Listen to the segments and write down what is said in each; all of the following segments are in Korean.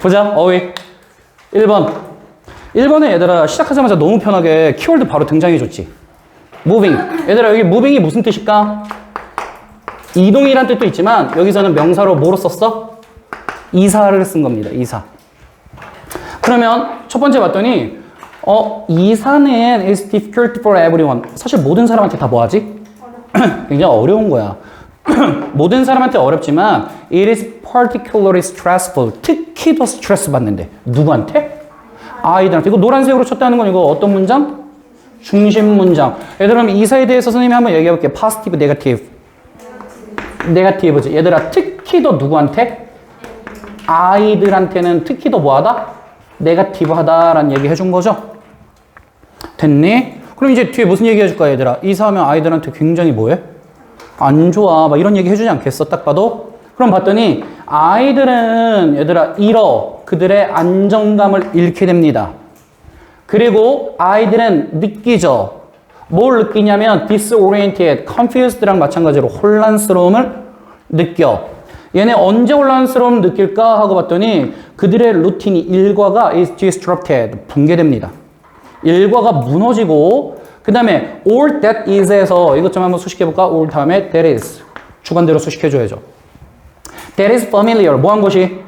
보자. 어휘. 1번. 1번에 얘들아 시작하자마자 너무 편하게 키워드 바로 등장해줬지. moving. 얘들아 여기 moving이 무슨 뜻일까? 이동이란 뜻도 있지만 여기서는 명사로 뭐로 썼어? 이사를 쓴 겁니다. 이사. 그러면 첫 번째 봤더니 어 이사는 is difficult for everyone. 사실 모든 사람한테 다 뭐하지? 굉장히 어려운 거야. 모든 사람한테 어렵지만 it is particularly stressful. 특히 더 스트레스 받는데 누구한테? 아이들한테. 이거 노란색으로 쳤다는 건 이거 어떤 문장? 중심 문장. 얘들아 이사에 대해서 선생님이 한번 얘기해 볼게요. positive, negative. 네가티브지. 얘들아 특히 더 누구한테? 아이들한테는 특히 더 뭐하다? 네가티브하다라는 얘기 해준 거죠. 됐니? 그럼 이제 뒤에 무슨 얘기 해줄 거야 얘들아? 이사하면 아이들한테 굉장히 뭐해? 안 좋아. 막 이런 얘기 해주지 않겠어? 딱 봐도. 그럼 봤더니 아이들은 얘들아 잃어. 그들의 안정감을 잃게 됩니다. 그리고 아이들은 느끼죠. 뭘 느끼냐면 disoriented, confused랑 마찬가지로 혼란스러움을 느껴. 얘네 언제 혼란스러움 느낄까 하고 봤더니 그들의 루틴이 일과가 is disrupted, 붕괴됩니다. 일과가 무너지고 그 다음에 all that is에서 이것 좀 한번 수식해볼까? all 다음에 that is 주관대로 수식해줘야죠. That is familiar, 뭐한 것이?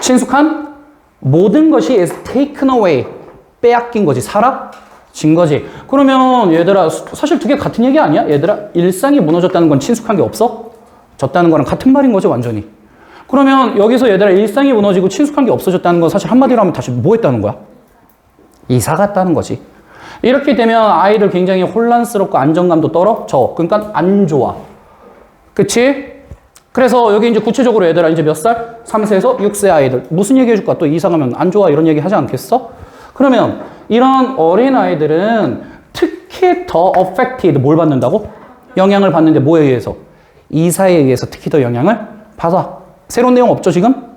친숙한? 모든 것이 is taken away, 빼앗긴 거지. 사라진 거지. 그러면 얘들아, 사실 두 개 같은 얘기 아니야? 얘들아, 일상이 무너졌다는 건 친숙한 게 없어? 졌다는 거랑 같은 말인 거지, 완전히. 그러면 여기서 얘들아, 일상이 무너지고 친숙한 게 없어졌다는 건 사실 한마디로 하면 다시 뭐 했다는 거야? 이사 갔다는 거지. 이렇게 되면 아이들 굉장히 혼란스럽고 안정감도 떨어져. 그러니까 안 좋아. 그치? 그래서 여기 이제 구체적으로 얘들아 이제 몇 살? 3세에서 6세 아이들. 무슨 얘기 해줄까? 또 이상하면 안 좋아 이런 얘기 하지 않겠어? 그러면 이런 어린 아이들은 특히 더 affected 뭘 받는다고? 영향을 받는데 뭐에 의해서? 이사에 의해서 특히 더 영향을 받아. 새로운 내용 없죠 지금?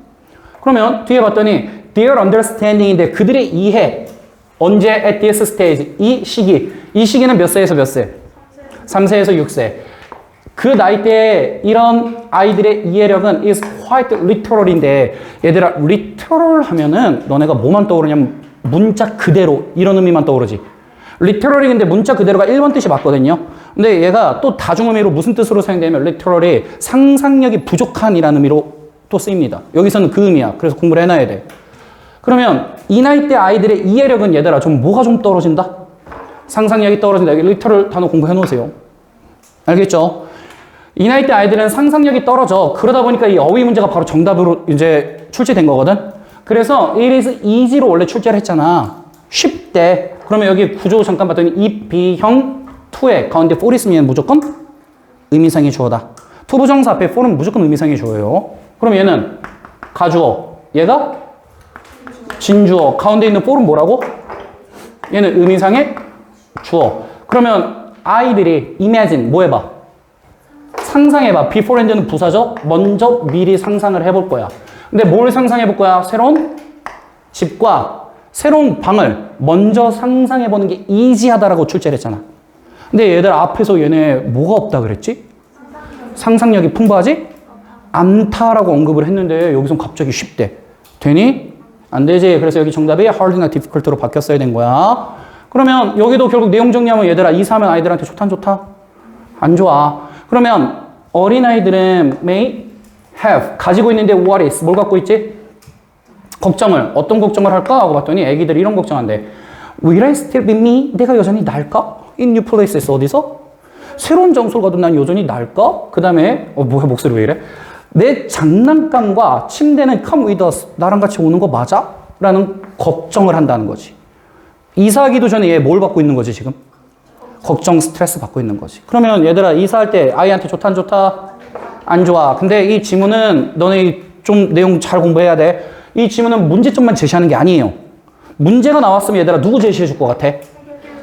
그러면 뒤에 봤더니 their understanding인데 그들의 이해 언제 at this stage 이 시기 이 시기는 몇 세에서 몇 세? 3세에서 6세 그 나이대에 이런 아이들의 이해력은 is quite literal인데 얘들아 literal 하면은 너네가 뭐만 떠오르냐면 문자 그대로 이런 의미만 떠오르지. 근데 문자 그대로가 1번 뜻이 맞거든요. 근데 얘가 또 다중의미로 무슨 뜻으로 사용되냐면 literally 상상력이 부족한이라는 의미로 또 쓰입니다. 여기서는 그 의미야. 그래서 공부를 해놔야 돼. 그러면 이 나이 때 아이들의 이해력은 얘들아 좀 뭐가 좀 떨어진다? 상상력이 떨어진다. 여기 리터럴 단어 공부해 놓으세요. 알겠죠? 이 나이 때 아이들은 상상력이 떨어져. 그러다 보니까 이 어휘 문제가 바로 정답으로 이제 출제된 거거든. 그래서 it is easy로 원래 출제를 했잖아. 쉽대. 그러면 여기 구조 잠깐 봤더니 이 B형 2에 가운데 for 있으면 무조건 의미상의 주어다. 투 부정사 앞에 for은 무조건 의미상의 주어예요. 그럼 얘는 가주어. 얘가 진주어. 가운데 있는 for은 뭐라고? 얘는 의미상의 주어. 그러면 아이들이 imagine 뭐 해봐? 상상해봐. beforehand는 부사죠? 먼저 미리 상상을 해볼 거야. 근데 뭘 상상해볼 거야? 새로운 집과 새로운 방을 먼저 상상해보는 게 이지하다라고 출제를 했잖아. 근데 얘들 앞에서 얘네 뭐가 없다 그랬지? 상상력이 풍부하지? 않다라고 언급을 했는데 여기선 갑자기 쉽대. 되니? 안 되지. 그래서 여기 정답이 hard나 difficult로 바뀌었어야 된 거야. 그러면 여기도 결국 내용 정리하면 얘들아 이사하면 아이들한테 좋다 안 좋다? 안 좋아. 그러면 어린아이들은 may have 가지고 있는데 what is 뭘 갖고 있지? 걱정을 어떤 걱정을 할까 하고 봤더니 애기들이 이런 걱정한대. Will I still be me? 내가 여전히 날까? In new places 어디서? 새로운 장소를 가도 난 여전히 날까? 그 다음에 어 뭐야 목소리 왜 이래? 내 장난감과 침대는 come with us 나랑 같이 오는 거 맞아? 라는 걱정을 한다는 거지. 이사하기도 전에 얘 뭘 받고 있는 거지 지금? 걱정, 스트레스 받고 있는 거지. 그러면 얘들아, 이사할 때 아이한테 좋다, 안 좋다? 안 좋아. 근데 이 지문은 너네 좀 내용 잘 공부해야 돼. 이 지문은 문제점만 제시하는 게 아니에요. 문제가 나왔으면 얘들아, 누구 제시해 줄 것 같아?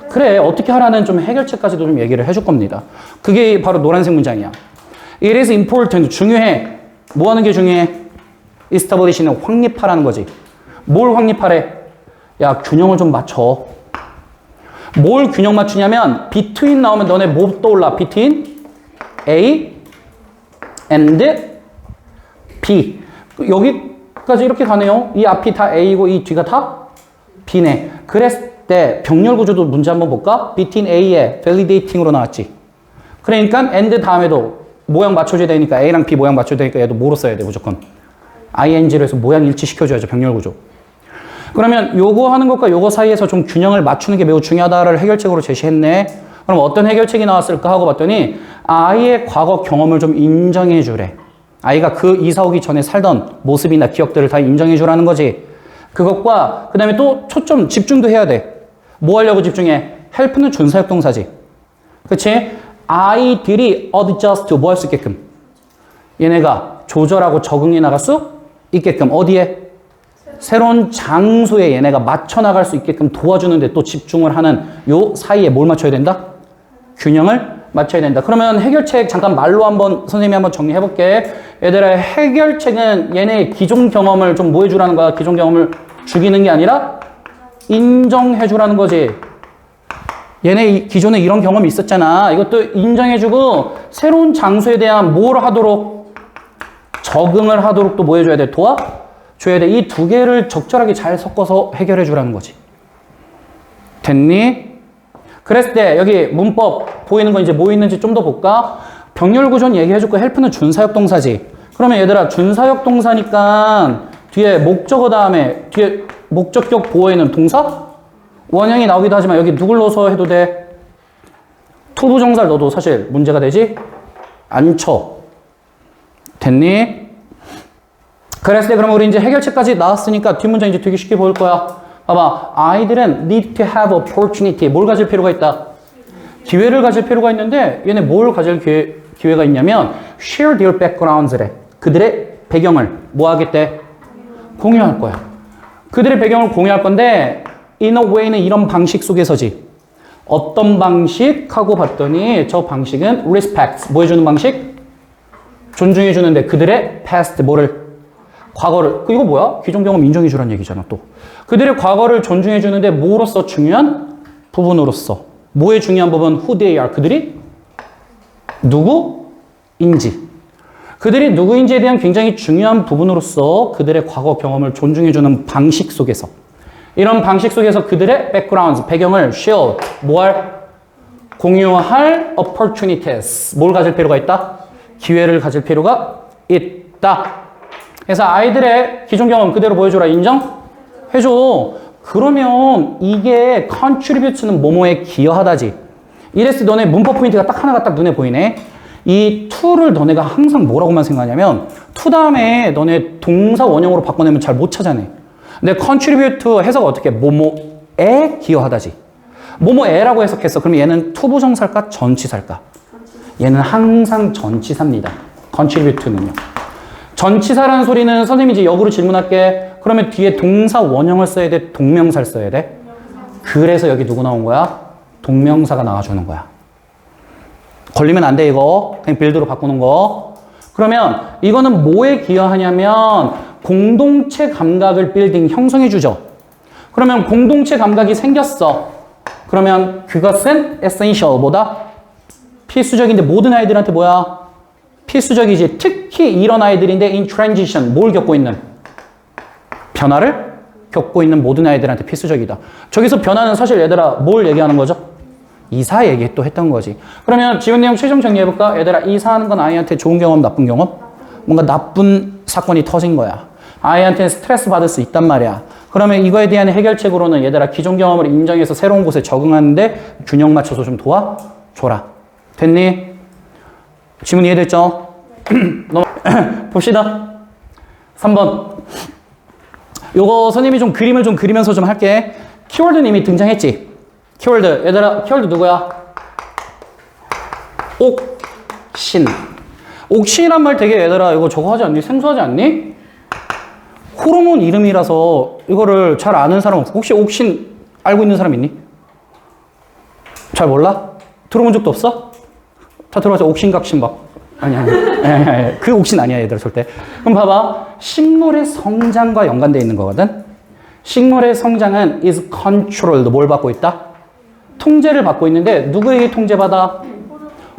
그래, 어떻게 하라는 좀 해결책까지도 좀 얘기를 해줄 겁니다. 그게 바로 노란색 문장이야. It is important. 중요해. 뭐 하는 게 중요해? establish는 확립하라는 거지. 뭘 확립하래? 야, 균형을 좀 맞춰. 뭘 균형 맞추냐면 between 나오면 너네 뭐 떠올라? between A and B. 여기 끝까지 이렇게 가네요. 이 앞이 다 A고 이 뒤가 다 B네. 그랬을 때 병렬 구조도 문제 한번 볼까? between A에 validating으로 나왔지. 그러니까 and 다음에도 모양 맞춰줘야 되니까 A랑 B 모양 맞춰야 되니까 얘도 뭐로 써야 돼 무조건. ing로 해서 모양 일치시켜줘야죠 병렬 구조. 그러면 요거 하는 것과 요거 사이에서 좀 균형을 맞추는 게 매우 중요하다를 해결책으로 제시했네. 그럼 어떤 해결책이 나왔을까 하고 봤더니 아이의 과거 경험을 좀 인정해 주래. 아이가 그 이사 오기 전에 살던 모습이나 기억들을 다 인정해 주라는 거지. 그것과 그 다음에 또 초점 집중도 해야 돼. 뭐 하려고 집중해? help는 준사역 동사지. 그치? 아이들이 adjust 뭐 할 수 있게끔. 얘네가 조절하고 적응해 나갈 수 있게끔. 어디에? 새로운 장소에 얘네가 맞춰 나갈 수 있게끔 도와주는데 또 집중을 하는 요 사이에 뭘 맞춰야 된다? 균형을 맞춰야 된다. 그러면 해결책 잠깐 말로 한번 선생님이 한번 정리해 볼게. 얘들아 해결책은 얘네의 기존 경험을 좀 뭐 해주라는 거야? 기존 경험을 죽이는 게 아니라 인정해 주라는 거지. 얘네 이- 기존에 이런 경험이 있었잖아. 이것도 인정해주고 새로운 장소에 대한 뭘 하도록 적응을 하도록 또 뭐 해줘야 돼? 도와? 줘야 돼. 이 두 개를 적절하게 잘 섞어서 해결해 주라는 거지. 됐니? 그랬을 때 여기 문법 보이는 거 이제 뭐 있는지 좀 더 볼까? 병렬 구조는 얘기해 줬고 헬프는 준사역 동사지. 그러면 얘들아 준사역 동사니까 뒤에 목적어 다음에 뒤에 목적격 보어에는 동사? 원형이 나오기도 하지만 여기 누굴 넣어서 해도 돼? 투부정사를 넣어도 사실 문제가 되지 않죠. 됐니? 그랬을 때 그러면 우리 이제 해결책까지 나왔으니까 뒷문장 이제 되게 쉽게 보일 거야. 봐봐. 아이들은 need to have opportunity. 뭘 가질 필요가 있다? 기회를 가질 필요가 있는데 얘네 뭘 가질 기회, 기회가 있냐면 share their backgrounds래. 그들의 배경을 뭐 하겠대? 공유할 거야. 그들의 배경을 공유할 건데 in a way는 이런 방식 속에서지. 어떤 방식 하고 봤더니 저 방식은 respect. 뭐 해주는 방식? 존중해 주는데 그들의 past 뭐를 과거를 그 이거 뭐야? 기존 경험 인정해 주란 얘기잖아 또. 그들의 과거를 존중해 주는데 뭐로서 중요한 부분으로서 뭐의 중요한 부분 who they are 그들이 누구인지 그들이 누구인지에 대한 굉장히 중요한 부분으로서 그들의 과거 경험을 존중해 주는 방식 속에서 이런 방식 속에서 그들의 background 배경을 share 뭐할 공유할 opportunities 뭘 가질 필요가 있다? 기회를 가질 필요가 있다. 그래서 아이들의 기존 경험 그대로 보여줘라 인정? 해줘. 그러면 이게 contribute는 뭐뭐에 기여하다지. 이랬을 때 너네 문법 포인트가 딱 하나가 딱 눈에 보이네. 이 to를 너네가 항상 뭐라고만 생각하냐면 to 다음에 너네 동사 원형으로 바꿔내면 잘 못 찾아내. 근데 contribute 해석은 어떻게? 뭐뭐에 기여하다지. 뭐뭐에라고 해석했어. 그럼 얘는 투부정사일까? 전치사일까? 얘는 항상 전치사입니다. contribute는요. 전치사라는 소리는 선생님이 이제 역으로 질문할게. 그러면 뒤에 동사 원형을 써야 돼? 동명사를 써야 돼? 그래서 여기 누구 나온 거야? 동명사가 나와주는 거야. 걸리면 안 돼, 이거. 그냥 빌드로 바꾸는 거. 그러면 이거는 뭐에 기여하냐면 공동체 감각을 빌딩, 형성해 주죠. 그러면 공동체 감각이 생겼어. 그러면 그것은 뭐다? 필수적인데 모든 아이들한테 뭐야? 필수적이지. 특히 이런 아이들인데 in transition, 뭘 겪고 있는? 변화를 겪고 있는 모든 아이들한테 필수적이다. 저기서 변화는 사실 얘들아 뭘 얘기하는 거죠? 이사 얘기 또 했던 거지. 그러면 지원 내용 최종 정리해볼까? 얘들아 이사하는 건 아이한테 좋은 경험, 나쁜 경험? 뭔가 나쁜 사건이 터진 거야. 아이한테 스트레스 받을 수 있단 말이야. 그러면 이거에 대한 해결책으로는 얘들아 기존 경험을 인정해서 새로운 곳에 적응하는데 균형 맞춰서 좀 도와줘라. 됐니? 질문 이해됐죠? 봅시다. 3번. 요거 선생님이 좀 그림을 좀 그리면서 좀 할게. 키워드는 이미 등장했지? 키워드. 얘들아, 키워드 누구야? 옥신. 옥신이란 말 되게 얘들아, 이거 저거 하지 않니? 생소하지 않니? 호르몬 이름이라서 이거를 잘 아는 사람 없고, 혹시 옥신 알고 있는 사람 있니? 잘 몰라? 들어본 적도 없어? 다 들어봐서 옥신각신 막. 아니, 아니. 아니. 그 옥신 아니야, 얘들아, 절대. 그럼 봐봐. 식물의 성장과 연관되어 있는 거거든? 식물의 성장은 is controlled. 뭘 받고 있다? 통제를 받고 있는데, 누구에게 통제받아?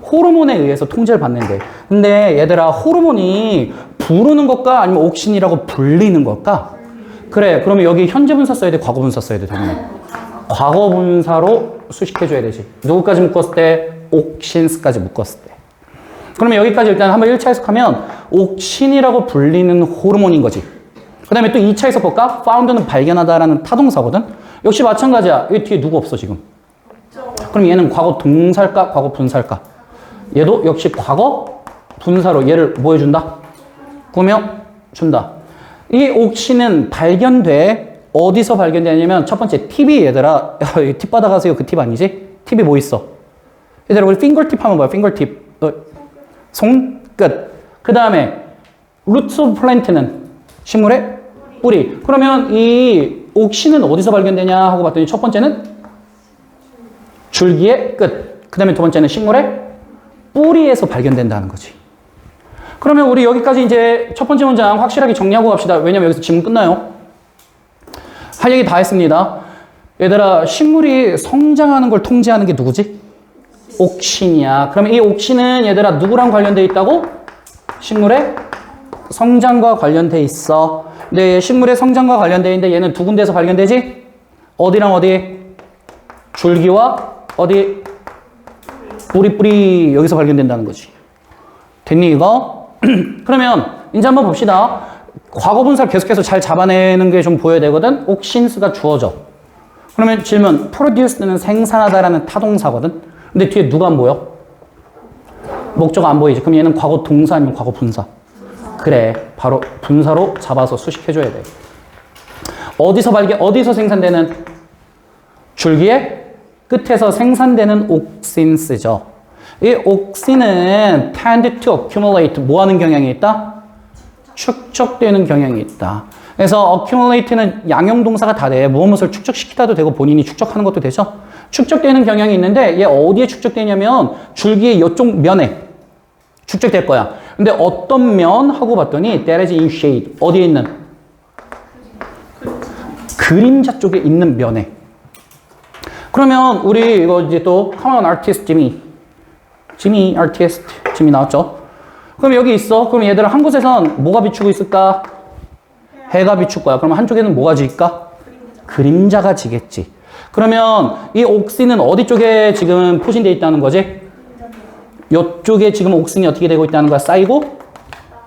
호르몬에 의해서 통제를 받는데. 근데 얘들아, 호르몬이 부르는 것과 아니면 옥신이라고 불리는 걸까? 그래. 그러면 여기 현재 분사 써야 돼? 과거 분사 써야 돼? 되겠네. 과거 분사로 수식해줘야 되지. 누구까지 묶었을 때? 옥신스까지 묶었을 때. 그러면 여기까지 일단 한번 1차 해석하면 옥신이라고 불리는 호르몬인 거지. 그 다음에 또 2차 해석 볼까? found는 발견하다라는 타동사거든. 역시 마찬가지야. 여기 뒤에 누구 없어 지금. 그럼 얘는 과거 동사일까? 과거 분사일까? 얘도 역시 과거 분사로 얘를 뭐 해준다? 꾸며 준다. 이 옥시는 발견돼. 어디서 발견되냐면 첫 번째 팁이 얘들아 팁 받아가세요 그 팁 아니지? 팁이 뭐 있어? 얘들아 우리 핑거팁 하면 뭐야 핑거팁 어, 손끝 그 다음에 루트 플랜트는 식물의 뿌리 그러면 이 옥시는 어디서 발견되냐 하고 봤더니 첫 번째는 줄기의 끝. 그 다음에 두 번째는 식물의 뿌리에서 발견된다는 거지. 그러면 우리 여기까지 이제 첫 번째 문장 확실하게 정리하고 갑시다. 왜냐면 여기서 질문 끝나요. 할 얘기 다 했습니다. 얘들아, 식물이 성장하는 걸 통제하는 게 누구지? 옥신이야. 그러면 이 옥신은 얘들아, 누구랑 관련돼 있다고? 식물의 성장과 관련돼 있어. 근데 식물의 성장과 관련돼 있는데 얘는 두 군데에서 발견되지? 어디랑 어디? 줄기와 어디 뿌리 뿌리 여기서 발견된다는 거지. 됐니 이거? 그러면 이제 한번 봅시다. 과거 분사를 계속해서 잘 잡아내는 게 좀 보여야 되거든. 옥신스가 주어져. 그러면 질문 produce는 생산하다라는 타동사거든. 근데 뒤에 누가 안 보여? 목적 안 보이지. 그럼 얘는 과거 동사 아니면 과거 분사? 그래. 바로 분사로 잡아서 수식해줘야 돼. 어디서 발견, 어디서 생산되는 줄기의 끝에서 생산되는 옥신스죠. 이 옥신은 tend to accumulate 뭐 하는 경향이 있다? 축적되는 경향이 있다. 그래서 accumulate는 양형 동사가 다 돼. 무엇을 축적시키다도 되고 본인이 축적하는 것도 되죠. 축적되는 경향이 있는데 얘 어디에 축적되냐면 줄기의 이쪽 면에 축적될 거야. 근데 어떤 면 하고 봤더니 that is in shade 어디에 있는 그림자 쪽에 있는 면에 그러면 우리 이거 이제 또 common artist 지미 지미 artist 지미 나왔죠? 그럼 여기 있어. 그럼 얘들아 한 곳에선 뭐가 비추고 있을까? 해가 비출 거야. 그럼 한쪽에는 뭐가 질까? 그림자가 지겠지. 그러면 이 옥신은 어디 쪽에 지금 포진되어 있다는 거지? 이쪽에 지금 옥신이 어떻게 되고 있다는 거야? 쌓이고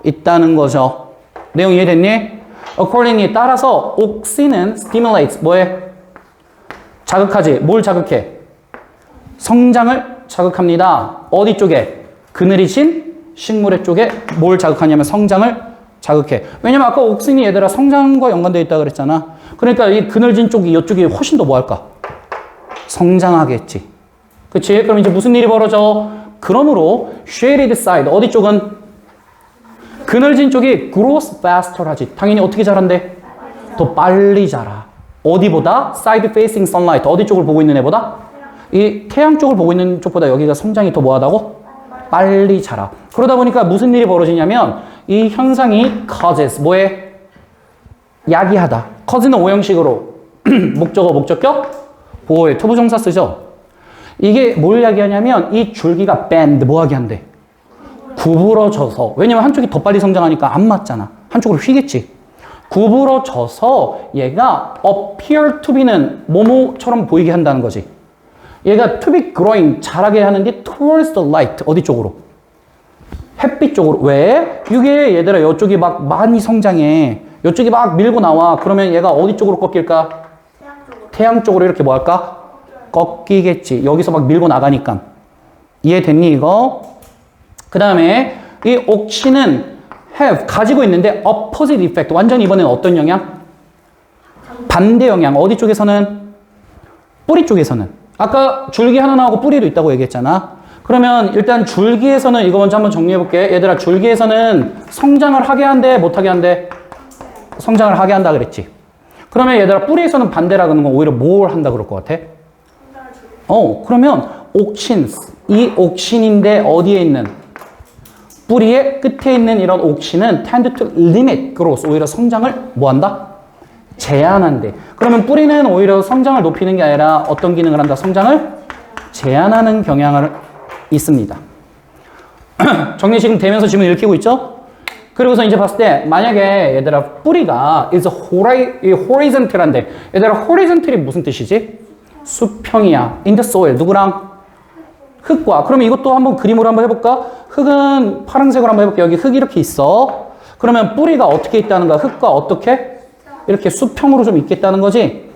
있다는 거죠. 내용 이해됐니? accordingly 따라서 옥신은 stimulates 뭐해? 자극하지. 뭘 자극해? 성장을 자극합니다. 어디 쪽에? 그늘이신 식물의 쪽에 뭘 자극하냐면 성장을 자극해. 왜냐면 아까 옥신이 얘들아 성장과 연관되어 있다 그랬잖아. 그러니까 이 그늘진 쪽이 이쪽이 훨씬 더 뭐 할까? 성장하겠지. 그치? 그럼 이제 무슨 일이 벌어져? 그러므로 shaded side 어디 쪽은 그늘진 쪽이 grows faster 하지. 당연히 어떻게 자란대? 더 빨리 자라. 어디보다? side facing sunlight 어디 쪽을 보고 있는 애보다? 이 태양 쪽을 보고 있는 쪽보다 여기가 성장이 더 뭐하다고? 빨리 자라. 그러다 보니까 무슨 일이 벌어지냐면 이 현상이 causes 뭐에 야기하다. cause는 오형식으로 목적어 목적격 보호의 투부정사 쓰죠. 이게 뭘 야기하냐면 이 줄기가 bend 뭐하게 한대? 구부러져서 왜냐면 한쪽이 더 빨리 성장하니까 안 맞잖아. 한쪽으로 휘겠지. 구부러져서 얘가 appear to be는 뭐뭐처럼 보이게 한다는 거지. 얘가 to be growing 자라게 하는데 towards the light 어디 쪽으로? 햇빛 쪽으로. 왜? 이게 얘들아 이쪽이 막 많이 성장해. 이쪽이 막 밀고 나와. 그러면 얘가 어디 쪽으로 꺾일까? 태양 쪽으로 이렇게 뭐 할까? 꺾이겠지. 여기서 막 밀고 나가니까. 이해됐니 이거? 그 다음에 이 옥시는 have 가지고 있는데 opposite effect 완전 이번엔 어떤 영향? 반대 영향. 어디 쪽에서는? 뿌리 쪽에서는. 아까 줄기 하나 나오고 뿌리도 있다고 얘기했잖아. 그러면 일단 줄기에서는 이거 먼저 한번 정리해 볼게. 얘들아 줄기에서는 성장을 하게 한대 못하게 한대? 성장을 하게 한다 그랬지. 그러면 얘들아 뿌리에서는 반대라 그러는 건 오히려 뭘 한다 그럴 것 같아? 어 그러면 옥신스 이 옥신인데 어디에 있는 뿌리의 끝에 있는 이런 옥신은 tend to limit growth 오히려 성장을 뭐 한다? 제한한대. 그러면 뿌리는 오히려 성장을 높이는 게 아니라 어떤 기능을 한다? 성장을 제한하는 경향을 있습니다. 정리 지금 되면서 지금 읽히고 있죠? 그리고서 이제 봤을 때 만약에 얘들아 뿌리가 is hori- horizontal한데 얘들아 horizontal이 무슨 뜻이지? 수평이야. in the soil 누구랑? 흙과. 그러면 이것도 한번 그림으로 한번 해볼까? 흙은 파란색으로 한번 해볼게. 여기 흙이 이렇게 있어. 그러면 뿌리가 어떻게 있다는 거야? 흙과 어떻게? 이렇게 수평으로 좀 있겠다는 거지.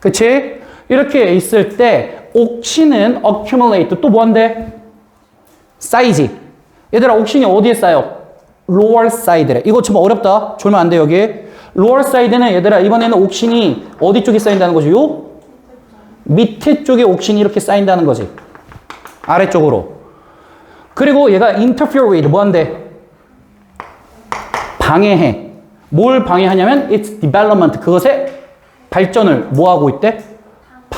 그치? 이렇게 있을 때 옥신은 accumulate 또 뭐한대? 쌓이지. 얘들아 옥신이 어디에 쌓여? lower side래. 이거 좀 어렵다. 졸면 안 돼 여기. lower side는 얘들아 이번에는 옥신이 어디 쪽에 쌓인다는 거지? 요 밑에 쪽에 옥신이 이렇게 쌓인다는 거지. 아래쪽으로. 그리고 얘가 interfere with 뭐한대? 방해해. 뭘 방해하냐면 its development 그것의 발전을 뭐하고 있대?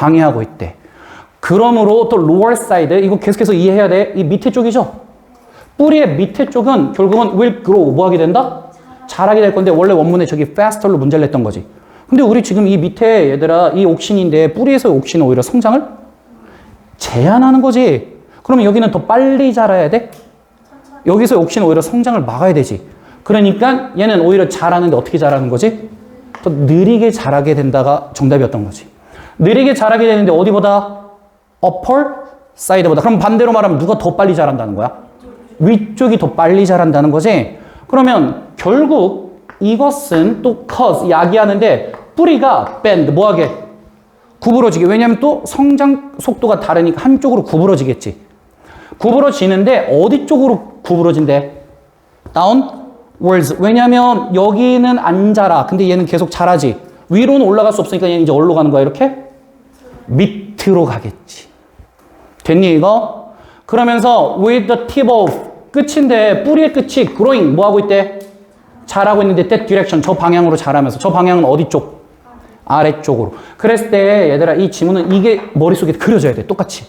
방해하고 있대. 그러므로 또 lower side 이거 계속해서 이해해야 돼. 이 밑에 쪽이죠. 뿌리의 밑에 쪽은 결국은 will grow 뭐 하게 된다? 자라게 될 건데 원래 원문에 저기 faster로 문제를 냈던 거지. 근데 우리 지금 이 밑에 얘들아 이 옥신인데 뿌리에서 옥신은 오히려 성장을 제한하는 거지. 그러면 여기는 더 빨리 자라야 돼? 여기서 옥신은 오히려 성장을 막아야 되지. 그러니까 얘는 오히려 자라는데 어떻게 자라는 거지? 더 느리게 자라게 된다가 정답이었던 거지. 느리게 자라게 되는데 어디보다? upper side보다. 그럼 반대로 말하면 누가 더 빨리 자란다는 거야? 위쪽이 더 빨리 자란다는 거지. 그러면 결국 이것은 또 cause, 야기하는데 뿌리가 bend, 뭐하게? 구부러지게. 왜냐면 또 성장 속도가 다르니까 한쪽으로 구부러지겠지. 구부러지는데 어디 쪽으로 구부러진대? downwards. 왜냐면 여기는 안 자라. 근데 얘는 계속 자라지. 위로는 올라갈 수 없으니까 얘는 이제 어디로 가는 거야? 이렇게? 밑으로 가겠지. 됐니 이거? 그러면서 with the tip of 끝인데 뿌리의 끝이 growing 뭐 하고 있대? 자라고 있는데 that direction 저 방향으로 자라면서 저 방향은 어디 쪽? 아래쪽으로. 그랬을 때 얘들아 이 지문은 이게 머릿속에 그려져야 돼. 똑같이.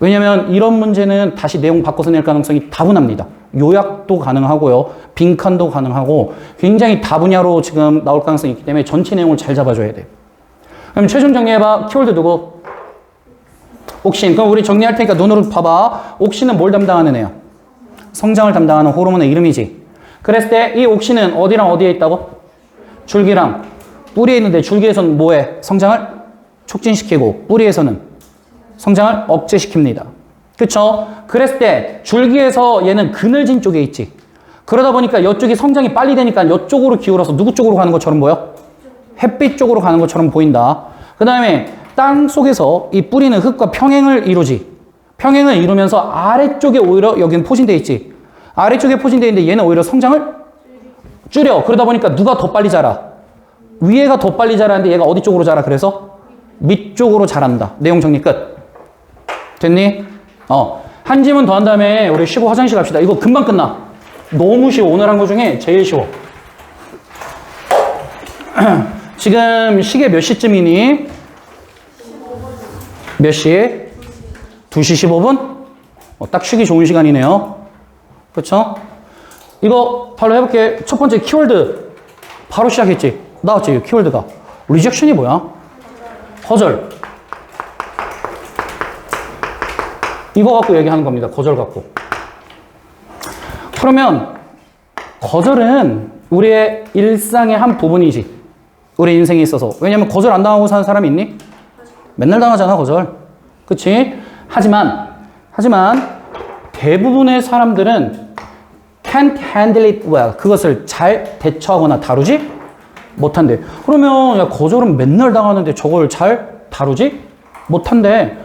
왜냐면 이런 문제는 다시 내용 바꿔서 낼 가능성이 다분합니다. 요약도 가능하고요. 빈칸도 가능하고 굉장히 다분야로 지금 나올 가능성이 있기 때문에 전체 내용을 잘 잡아줘야 돼. 그럼 최종 정리해봐. 키워드 누구? 옥신. 그럼 우리 정리할 테니까 눈으로 봐봐. 옥신은 뭘 담당하는 애야? 성장을 담당하는 호르몬의 이름이지. 그랬을 때 이 옥신은 어디랑 어디에 있다고? 줄기랑 뿌리에 있는데 줄기에서는 뭐해? 성장을 촉진시키고 뿌리에서는 성장을 억제시킵니다. 그쵸? 그랬을 때 줄기에서 얘는 그늘진 쪽에 있지. 그러다 보니까 이쪽이 성장이 빨리 되니까 이쪽으로 기울어서 누구 쪽으로 가는 것처럼 보여? 햇빛 쪽으로 가는 것처럼 보인다. 그 다음에 땅 속에서 이 뿌리는 흙과 평행을 이루지. 평행을 이루면서 아래쪽에 오히려 여기는 포진돼 있지. 아래쪽에 포진돼 있는데 얘는 오히려 성장을 줄여. 그러다 보니까 누가 더 빨리 자라? 위에가 더 빨리 자라는데 얘가 어디 쪽으로 자라? 그래서 밑쪽으로 자란다. 내용 정리 끝. 됐니? 어. 한 지문 더 한 다음에 우리 쉬고 화장실 갑시다. 이거 금방 끝나. 너무 쉬워. 오늘 한 거 중에 제일 쉬워. 지금 시계 몇 시쯤이니? 몇 시? 2시 15분? 어, 딱 쉬기 좋은 시간이네요. 그쵸? 이거 바로 해볼게. 첫 번째 키워드. 바로 시작했지? 나왔지? 이 키워드가. 리젝션이 뭐야? 거절. 이거 갖고 얘기하는 겁니다. 거절 갖고. 그러면 거절은 우리의 일상의 한 부분이지. 우리 인생에 있어서. 왜냐면 거절 안 당하고 사는 사람이 있니? 맨날 당하잖아, 거절. 그치? 하지만, 하지만 대부분의 사람들은 can't handle it well. 그것을 잘 대처하거나 다루지 못한대. 그러면 야, 거절은 맨날 당하는데 저걸 잘 다루지 못한대.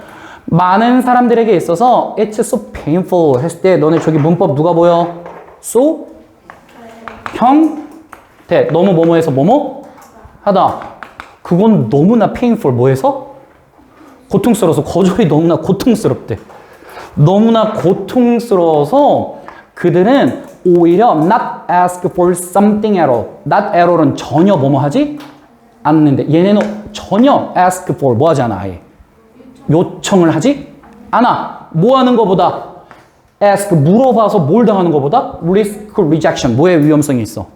많은 사람들에게 있어서 it's so painful 했을 때 너네 저기 문법 누가 보여? so 형, 대 너무 뭐뭐해서 뭐뭐 하다. 그건 너무나 painful 뭐해서? 고통스러워서 거절이 너무나 고통스럽대. 너무나 고통스러워서 그들은 오히려 not ask for something at all. not at all은 전혀 뭐뭐 하지 않는데 얘네는 전혀 ask for 뭐 하지 않아 아예. 요청을 하지 않아. 뭐 하는 것보다 ask 물어봐서 뭘 당하는 것보다 risk rejection 뭐의 위험성이 있어?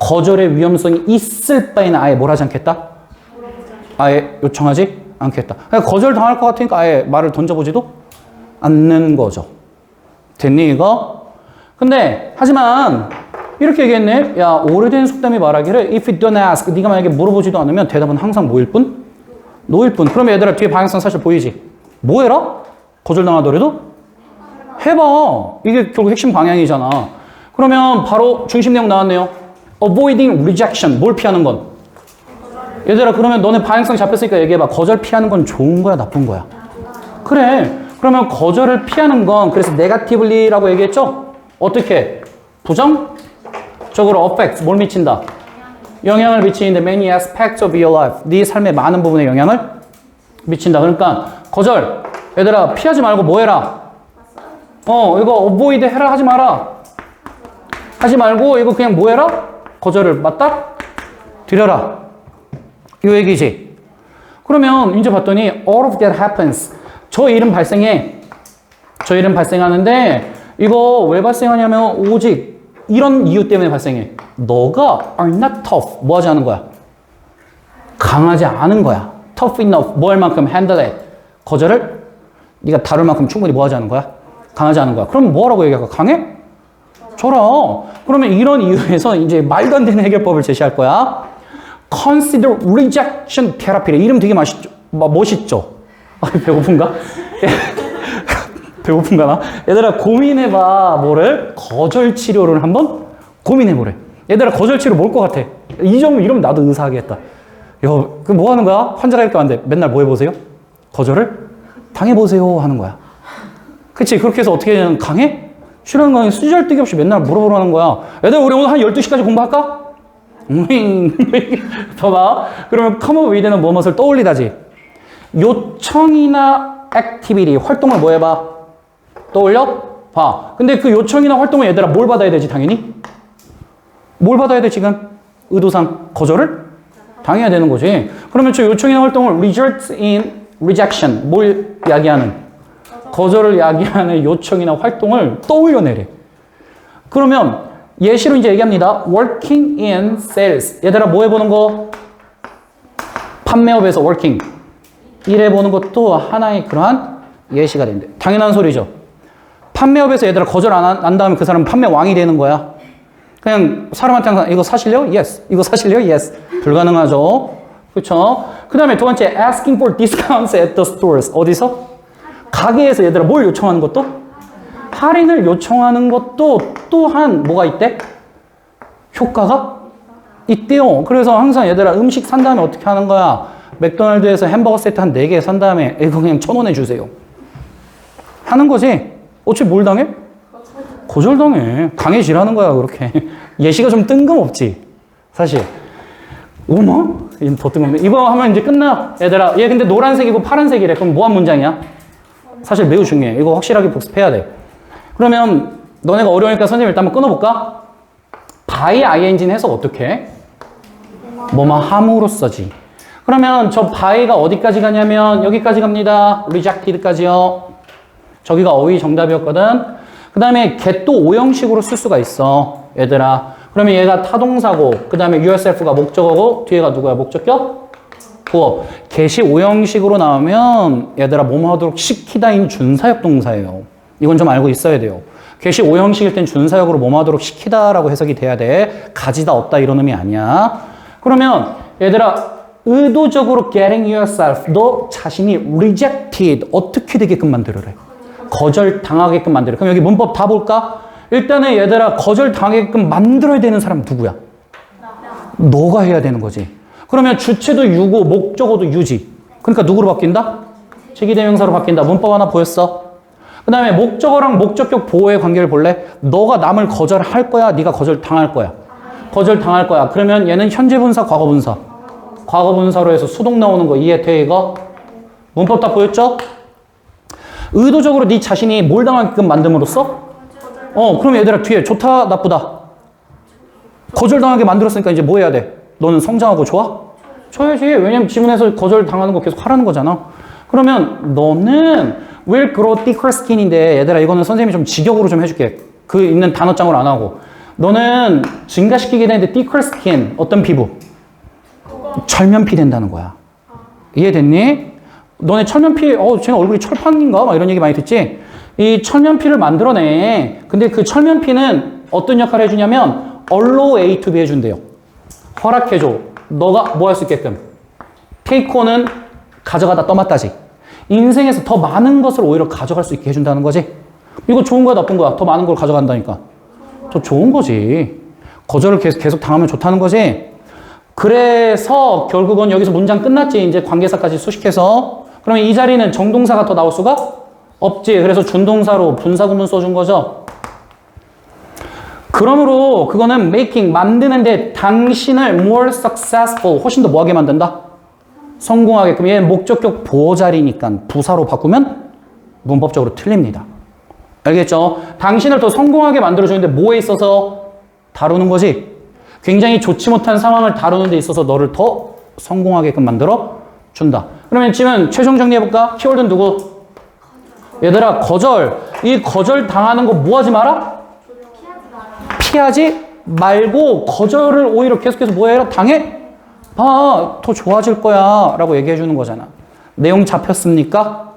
거절의 위험성이 있을 바에는 아예 뭘 하지 않겠다? 아예 요청하지 않겠다. 그냥 거절 당할 것 같으니까 아예 말을 던져보지도 않는 거죠. 됐니 이거? 근데 하지만 이렇게 얘기했네. 야 오래된 속담이 말하기를 if you don't ask 네가 만약에 물어보지도 않으면 대답은 항상 뭐일 뿐? 노일 뿐. 그러면 얘들아 뒤에 방향성 사실 보이지? 뭐 해라? 거절당하더라도 해봐. 이게 결국 핵심 방향이잖아. 그러면 바로 중심 내용 나왔네요. avoiding rejection. 뭘 피하는 건? 얘들아 그러면 너네 방향성 잡혔으니까 얘기해봐. 거절 피하는 건 좋은 거야 나쁜 거야? 그래. 그러면 거절을 피하는 건 그래서 네가티블리라고 얘기했죠? 어떻게? 부정적으로 affect 뭘 미친다? 영향을 미치는데 many aspects of your life 네 삶의 많은 부분에 영향을 미친다. 그러니까 거절 얘들아 피하지 말고 뭐 해라? 어 이거 어보이드 해라 하지 마라. 하지 말고 이거 그냥 뭐 해라? 거절을 맞다? 드려라. 이 얘기지. 그러면 이제 봤더니 all of that happens. 저 일은 발생해. 저 일은 발생하는데 이거 왜 발생하냐면 오직 이런 이유 때문에 발생해. 너가 are not tough. 뭐 하지 않은 거야? 강하지 않은 거야. tough enough. 뭐 할 만큼 handle it. 거절을 네가 다룰 만큼 충분히 뭐 하지 않은 거야? 강하지 않은 거야. 그럼 뭐라고 얘기할까? 강해? 줘라. 그러면 이런 이유에서 이제 말도 안 되는 해결법을 제시할 거야. Consider rejection therapy. 이름 되게 맛있죠? 마- 멋있죠? 아, 배고픈가? 배고픈가 나? 얘들아 고민해봐. 뭐를? 거절 치료를 한번 고민해보래. 얘들아 거절 치료 뭘 것 같아? 이 정도 이러면 나도 의사 하겠다. 야, 그뭐 하는 거야? 환자가 이렇게 왔는데 맨날 뭐 해보세요? 거절을 당해보세요 하는 거야. 그치? 그렇게 해서 어떻게 되냐면 강해? 싫어하는 거는 쓰잘데기 없이 맨날 물어보라는 거야. 애들 우리 오늘 한 12시까지 공부할까? 음, 봐봐. 그러면 up with는 무엇을 떠올리다지. 요청이나 액티비티, 활동을 뭐 해봐? 떠올려? 봐. 근데 그 요청이나 활동을 얘들아 뭘 받아야 되지, 당연히? 뭘 받아야 돼, 지금? 의도상 거절을? 당해야 되는 거지. 그러면 저 요청이나 활동을 result in rejection, 뭘 야기하는? 거절을 야기하는 요청이나 활동을 떠올려내래. 그러면 예시로 이제 얘기합니다. working in sales. 얘들아 뭐 해보는 거? 판매업에서 working. 일해보는 것도 하나의 그러한 예시가 된대. 당연한 소리죠. 판매업에서 얘들아 거절 안 한 다음에 그 사람은 판매 왕이 되는 거야. 그냥 사람한테 항상 이거 사실래요? Yes. 이거 사실래요? Yes. 불가능하죠. 그렇죠? 그 다음에 두 번째 asking for discounts at the stores. 어디서? 가게에서 얘들아 뭘 요청하는 것도? 할인을 요청하는 것도 또한 뭐가 있대? 효과가 있대요. 그래서 항상 얘들아 음식 산 다음에 어떻게 하는 거야? 맥도날드에서 햄버거 세트 한 4개 산 다음에 이거 그냥 천 원에 주세요. 하는 거지. 어차피 뭘 당해? 거절당해. 강해지라는 거야, 그렇게. 예시가 좀 뜬금없지. 사실. 어머? 이더 뜬금없네. 이거 하면 이제 끝나. 얘들아, 얘 근데 노란색이고 파란색이래. 그럼 뭐한 문장이야? 사실 매우 중요해. 이거 확실하게 복습해야 돼. 그러면 너네가 어려우니까 선생님 일단 한번 끊어볼까? by ing는 해석 어떻게 해? 뭐뭐 함으로써지. 그러면 저 by가 어디까지 가냐면 여기까지 갑니다. rejected까지요. 저기가 어휘 정답이었거든. 그 다음에 get도 오형식으로 쓸 수가 있어. 얘들아. 그러면 얘가 타동사고, 그 다음에 yourself가 목적어고, 뒤에가 누구야? 목적격? 구어. get이 오형식으로 나오면 얘들아 뭐뭐 하도록 시키다인 준사역 동사예요. 이건 좀 알고 있어야 돼요. get이 오형식일 땐 준사역으로 뭐뭐 하도록 시키다라고 해석이 돼야 돼. 가지다 없다 이런 의미 아니야. 그러면 얘들아 의도적으로 getting yourself 너 자신이 rejected 어떻게 되게끔 만들어래? 거절 당하게끔 만들어. 그럼 여기 문법 다 볼까? 일단은 얘들아 거절 당하게끔 만들어야 되는 사람 누구야? 너가 해야 되는 거지. 그러면 주체도 유고 목적어도 유지. 그러니까 누구로 바뀐다? 제기대명사로 바뀐다. 문법 하나 보였어? 그 다음에 목적어랑 목적격 보호의 관계를 볼래? 너가 남을 거절할 거야? 네가 거절 당할 거야? 거절 당할 거야. 그러면 얘는 현재 분사, 과거 분사. 과거 분사로 해서 수동 나오는 거 이해 돼 이거? 문법 다 보였죠? 의도적으로 네 자신이 뭘 당하게끔 만듦으로써? 어, 그럼 얘들아 뒤에 좋다, 나쁘다. 거절당하게 만들었으니까 이제 뭐 해야 돼? 너는 성장하고 좋아? 줘야지. 왜냐면 지문에서 거절 당하는 거 계속 하라는 거잖아. 그러면 너는 will grow thicker skin인데 얘들아 이거는 선생님이 좀 직역으로 좀 해줄게. 그 있는 단어장으로 안 하고. 너는 증가시키게 되는데 thicker skin 어떤 피부? 철면피 된다는 거야. 이해됐니? 너네 철면피, 어, 쟤는 얼굴이 철판인가? 막 이런 얘기 많이 듣지? 이 철면피를 만들어내. 근데 그 철면피는 어떤 역할을 해주냐면 allow A to B 해준대요. 허락해줘. 너가 뭐 할 수 있게끔. 테이크온은 가져가다 떠맡다지. 인생에서 더 많은 것을 오히려 가져갈 수 있게 해준다는 거지. 이거 좋은 거야, 나쁜 거야? 더 많은 걸 가져간다니까. 더 좋은 거지. 거절을 계속, 계속 당하면 좋다는 거지. 그래서 결국은 여기서 문장 끝났지. 이제 관계사까지 수식해서. 그러면 이 자리는 정동사가 더 나올 수가 없지. 그래서 준동사로 분사구문 써준 거죠. 그러므로 그거는 making 만드는데 당신을 more successful 훨씬 더 뭐하게 만든다? 성공하게끔 얘 목적격 보호자리니까 부사로 바꾸면 문법적으로 틀립니다. 알겠죠? 당신을 더 성공하게 만들어주는데 뭐에 있어서 다루는 거지? 굉장히 좋지 못한 상황을 다루는 데 있어서 너를 더 성공하게끔 만들어 준다. 그러면 지금 최종 정리해볼까? 키워드는 누구? 얘들아, 거절. 이 거절 당하는 거 뭐 하지 마라? 피하지 말고 거절을 오히려 계속해서 뭐 해라? 당해? 봐, 더 좋아질 거야. 라고 얘기해 주는 거잖아. 내용 잡혔습니까?